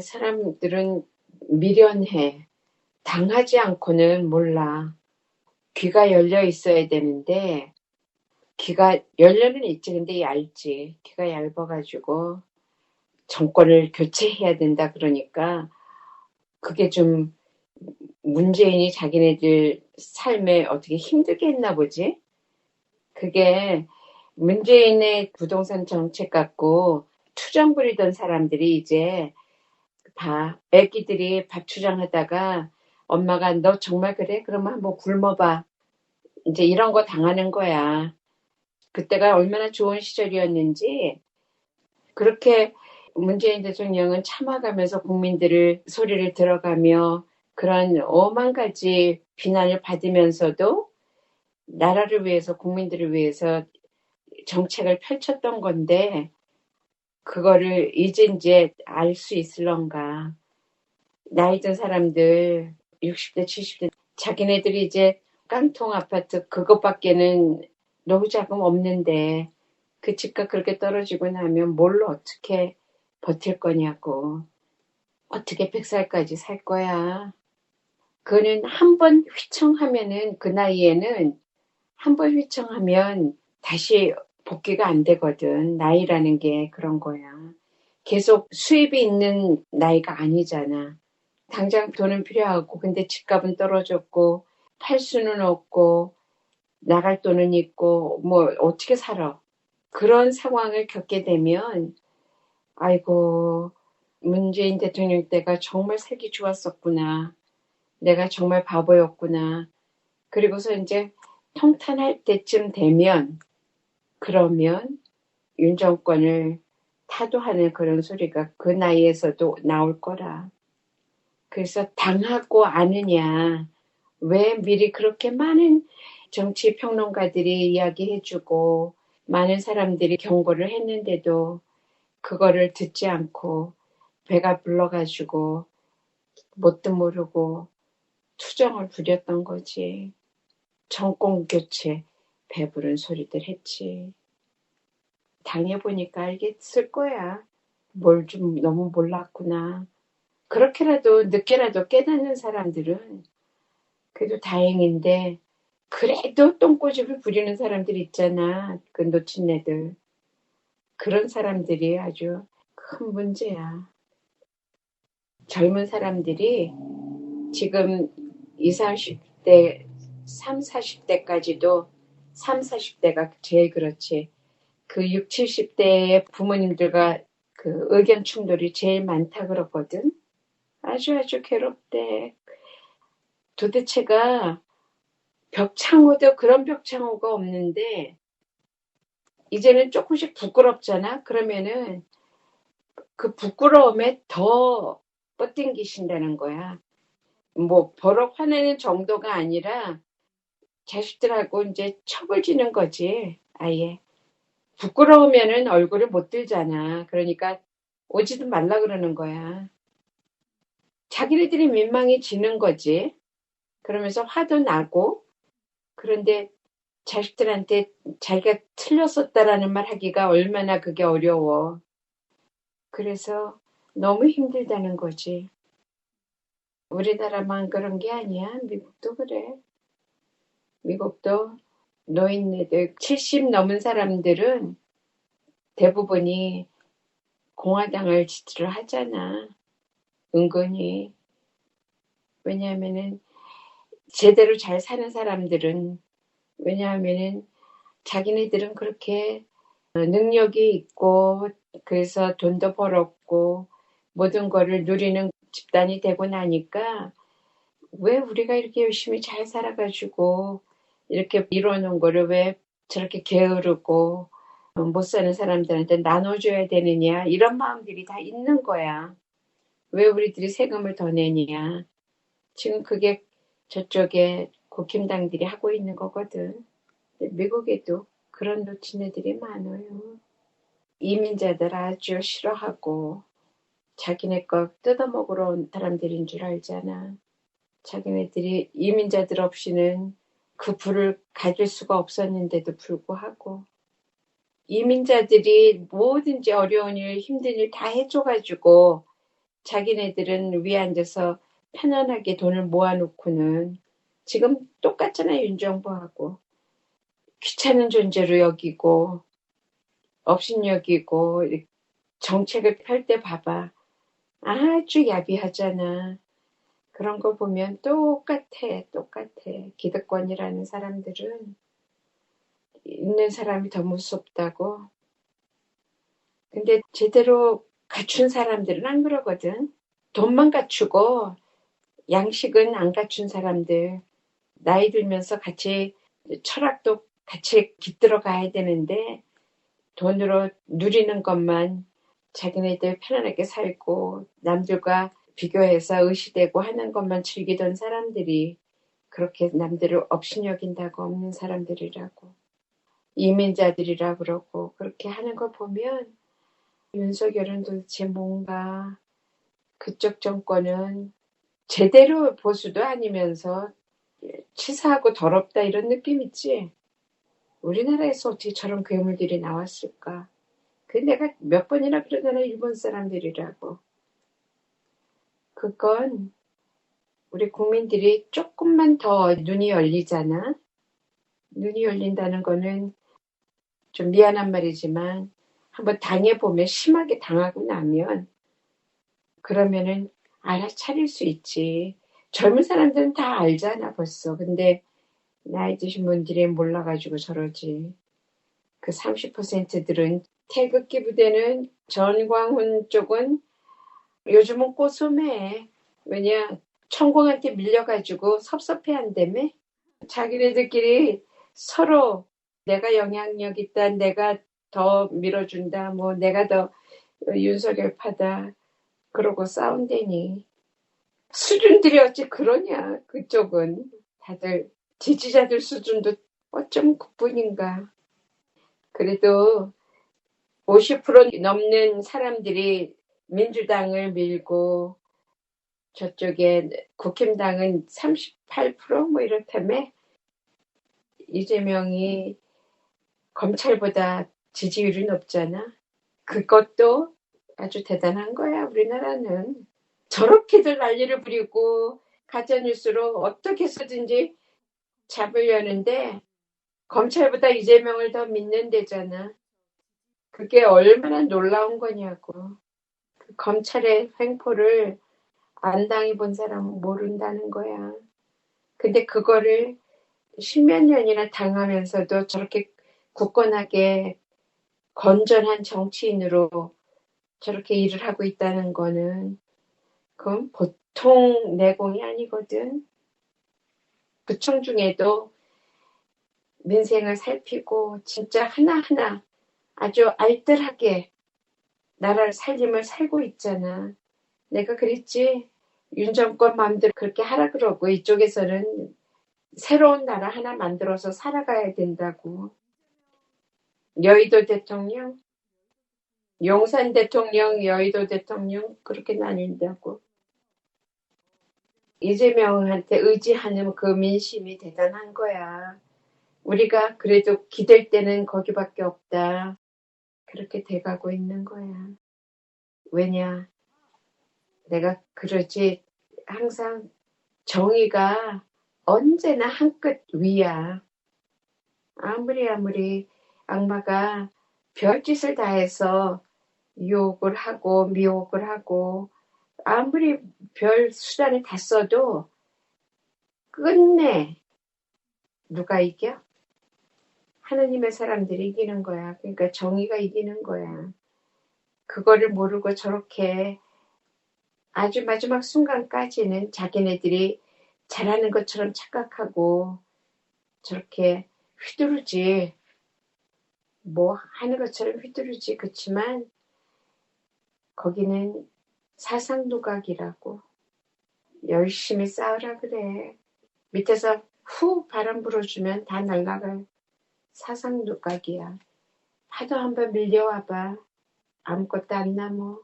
사람들은 미련해. 당하지 않고는 몰라. 귀가 열려 있어야 되는데, 귀가 열려는 있지. 근데 얇지. 귀가 얇아가지고, 정권을 교체해야 된다 그러니까, 그게 좀 문재인이 자기네들 삶에 어떻게 힘들게 했나 보지? 그게 문재인의 부동산 정책 갖고 투정 부리던 사람들이 이제 다 애기들이 밥 투정하다가 엄마가 너 정말 그래? 그러면 한번 굶어봐. 이제 이런 거 당하는 거야. 그때가 얼마나 좋은 시절이었는지 그렇게 문재인 대통령은 참아가면서 국민들을 소리를 들어가며 그런 오만 가지 비난을 받으면서도 나라를 위해서 국민들을 위해서 정책을 펼쳤던 건데 그거를 이제 이제 알 수 있을런가. 나이 든 사람들 60대 70대 자기네들이 이제 깡통 아파트 그것밖에는 노후 자금 없는데 그 집값 그렇게 떨어지고 나면 뭘로 어떻게 버틸 거냐고. 어떻게 백살까지 살 거야. 그는 한 번 휘청하면은 그 나이에는 한 번 휘청하면 다시 복귀가 안 되거든. 나이라는 게 그런 거야. 계속 수입이 있는 나이가 아니잖아. 당장 돈은 필요하고 근데 집값은 떨어졌고 팔 수는 없고 나갈 돈은 있고 뭐 어떻게 살아. 그런 상황을 겪게 되면 아이고 문재인 대통령 때가 정말 살기 좋았었구나. 내가 정말 바보였구나. 그리고서 이제 통탄할 때쯤 되면 그러면 윤 정권을 타도하는 그런 소리가 그 나이에서도 나올 거라. 그래서 당하고 아느냐. 왜 미리 그렇게 많은 정치 평론가들이 이야기해주고 많은 사람들이 경고를 했는데도 그거를 듣지 않고 배가 불러가지고 뭣도 모르고 투정을 부렸던 거지. 정권 교체 배부른 소리들 했지. 당해보니까 알겠을 거야. 뭘 좀 너무 몰랐구나. 그렇게라도 늦게라도 깨닫는 사람들은 그래도 다행인데 그래도 똥꼬집을 부리는 사람들 있잖아. 그 놓친 애들. 그런 사람들이 아주 큰 문제야. 젊은 사람들이 지금 20, 30대, 3, 40대까지도 3, 40대가 제일 그렇지. 그 6, 70대의 부모님들과 그 의견 충돌이 제일 많다 그러거든. 아주 아주 괴롭대. 도대체가 벽창호도 그런 벽창호가 없는데 이제는 조금씩 부끄럽잖아. 그러면은 그 부끄러움에 더 뻗땡기신다는 거야. 뭐 버럭 화내는 정도가 아니라 자식들하고 이제 척을 지는 거지. 아예. 부끄러우면은 얼굴을 못 들잖아. 그러니까 오지도 말라 그러는 거야. 자기네들이 민망해 지는 거지. 그러면서 화도 나고 그런데 자식들한테 자기가 틀렸었다라는 말 하기가 얼마나 그게 어려워. 그래서 너무 힘들다는 거지. 우리나라만 그런 게 아니야. 미국도 그래. 미국도 노인네들 70 넘은 사람들은 대부분이 공화당을 지지를 하잖아. 은근히. 왜냐하면은 제대로 잘 사는 사람들은 왜냐하면은 자기네들은 그렇게 능력이 있고 그래서 돈도 벌었고 모든 거를 누리는 집단이 되고 나니까 왜 우리가 이렇게 열심히 잘 살아가지고 이렇게 이뤄놓은 거를 왜 저렇게 게으르고 못 사는 사람들한테 나눠줘야 되느냐 이런 마음들이 다 있는 거야. 왜 우리들이 세금을 더 내느냐. 지금 그게 저쪽에 국힘당들이 하고 있는 거거든. 미국에도 그런 놓친 애들이 많아요. 이민자들 아주 싫어하고 자기네 거 뜯어먹으러 온 사람들인 줄 알잖아. 자기네들이 이민자들 없이는 그 불을 가질 수가 없었는데도 불구하고 이민자들이 뭐든지 어려운 일, 힘든 일 다 해줘가지고 자기네들은 위에 앉아서 편안하게 돈을 모아놓고는 지금 똑같잖아 윤정부하고. 귀찮은 존재로 여기고 업신 여기고 정책을 펼 때 봐봐. 아주 야비하잖아 그런 거 보면 똑같아 똑같아. 기득권이라는 사람들은 있는 사람이 더 무섭다고. 근데 제대로 갖춘 사람들은 안 그러거든. 돈만 갖추고 양식은 안 갖춘 사람들. 나이 들면서 같이 철학도 같이 깃들어 가야 되는데 돈으로 누리는 것만 자기네들 편안하게 살고 남들과 비교해서 의시되고 하는 것만 즐기던 사람들이 그렇게 남들을 업신여긴다고 없는 사람들이라고 이민자들이라 그러고 그렇게 하는 거 보면 윤석열은 도대체 뭔가 그쪽 정권은 제대로 보수도 아니면서 치사하고 더럽다 이런 느낌 있지? 우리나라에서 어떻게 저런 괴물들이 나왔을까? 그 내가 몇 번이나 그러잖아 일본 사람들이라고. 그건 우리 국민들이 조금만 더 눈이 열리잖아. 눈이 열린다는 거는 좀 미안한 말이지만 한번 당해보면 심하게 당하고 나면 그러면은 알아차릴 수 있지. 젊은 사람들은 다 알잖아 벌써. 근데 나이 드신 분들이 몰라가지고 저러지. 그 30%들은 태극기 부대는 전광훈 쪽은 요즘은 꼬소매. 왜냐 천공한테 밀려가지고 섭섭해한다며. 자기네들끼리 서로 내가 영향력 있다, 내가 더 밀어준다, 뭐 내가 더 윤석열 파다 그러고 싸운다니. 수준들이 어찌 그러냐 그쪽은 다들 지지자들 수준도 어쩜 그뿐인가. 그래도 50% 넘는 사람들이 민주당을 밀고 저쪽에 국힘당은 38%뭐 이렇다며 이재명이 검찰보다 지지율이 높잖아. 그것도 아주 대단한 거야, 우리나라는. 저렇게들 난리를 부리고 가짜뉴스로 어떻게 쓰든지 잡으려는데 검찰보다 이재명을 더 믿는 데잖아. 그게 얼마나 놀라운 거냐고. 그 검찰의 횡포를 안 당해본 사람은 모른다는 거야. 근데 그거를 십몇 년이나 당하면서도 저렇게 굳건하게 건전한 정치인으로 저렇게 일을 하고 있다는 거는 그건 보통 내공이 아니거든. 구청 중에도 민생을 살피고 진짜 하나하나 아주 알뜰하게 나라를 살림을 살고 있잖아. 내가 그랬지. 윤 정권 마음대로 그렇게 하라 그러고 이쪽에서는 새로운 나라 하나 만들어서 살아가야 된다고. 여의도 대통령, 용산 대통령, 여의도 대통령 그렇게 나뉜다고. 이재명한테 의지하는 그 민심이 대단한 거야. 우리가 그래도 기댈 때는 거기밖에 없다. 그렇게 돼가고 있는 거야. 왜냐? 내가 그러지 항상 정의가 언제나 한 끗 위야. 아무리 아무리 악마가 별짓을 다해서 유혹을 하고 미혹을 하고 아무리 별 수단을 다 써도 끝내 누가 이겨? 하느님의 사람들이 이기는 거야. 그러니까 정의가 이기는 거야. 그거를 모르고 저렇게 아주 마지막 순간까지는 자기네들이 잘하는 것처럼 착각하고 저렇게 휘두르지 뭐 하는 것처럼 휘두르지 그렇지만 거기는 사상도각이라고 열심히 싸우라 그래. 밑에서 후 바람 불어주면 다 날아갈 사상도각이야. 파도 한번 밀려와봐. 아무것도 안 남어.